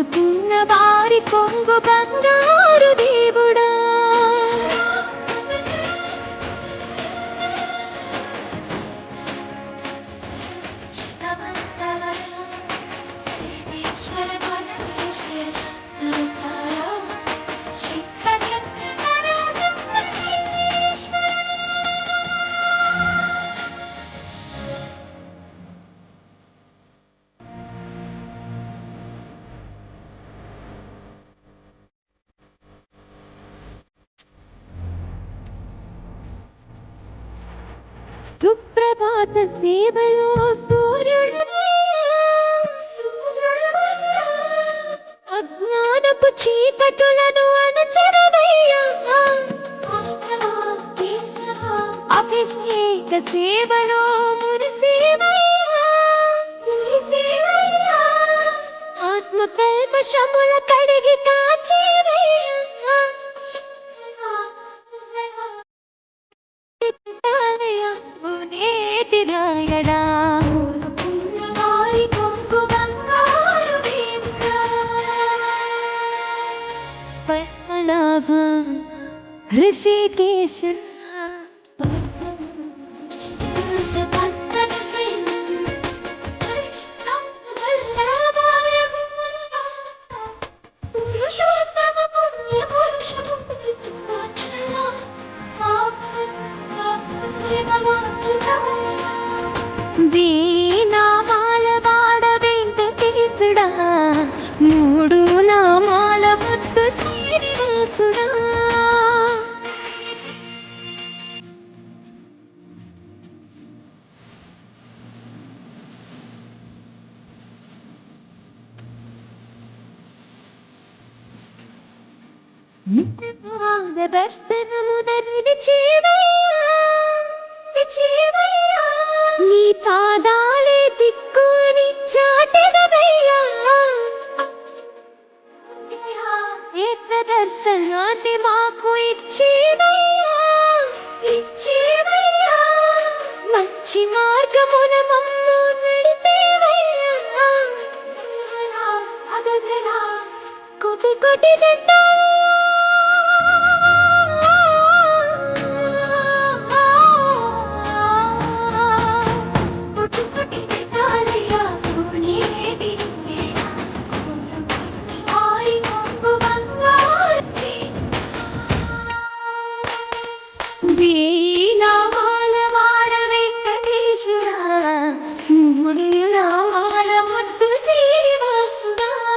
కోరుకున్న వారి కొంగు బంగారు దేవుడా సుప్రభాత సేవలో సూర్యుడు. అజ్ఞానపు చీకటులను అణచరవయ్యా అభిషేక సేవలో మురిసేవయ్యా. ఆత్మ కల్మషముల కడిగి కాచేవయ్యా నేటి రాయడా వారి కొంగు బంగారు దేవుడా పద్మనాభ ఋషికేశ పురుషోత్తమ పుణ్య వీణామాల వాడ వెంకటేశుడా మూడు నామాల ముద్దు శ్రీనివాసుడా దర్శనము నన్ను చేవయ్యా నీ పాదాలే దిక్కుని చాటెదవయ్యా. ఏ ప్రదర్శనాన్ని మాకు ఇచ్చేవయ్యా ఇచ్చేవయ్యా మంచి మార్గమున మమ్ము నడిపేవయ్యా. కోటి కోటి దండాలు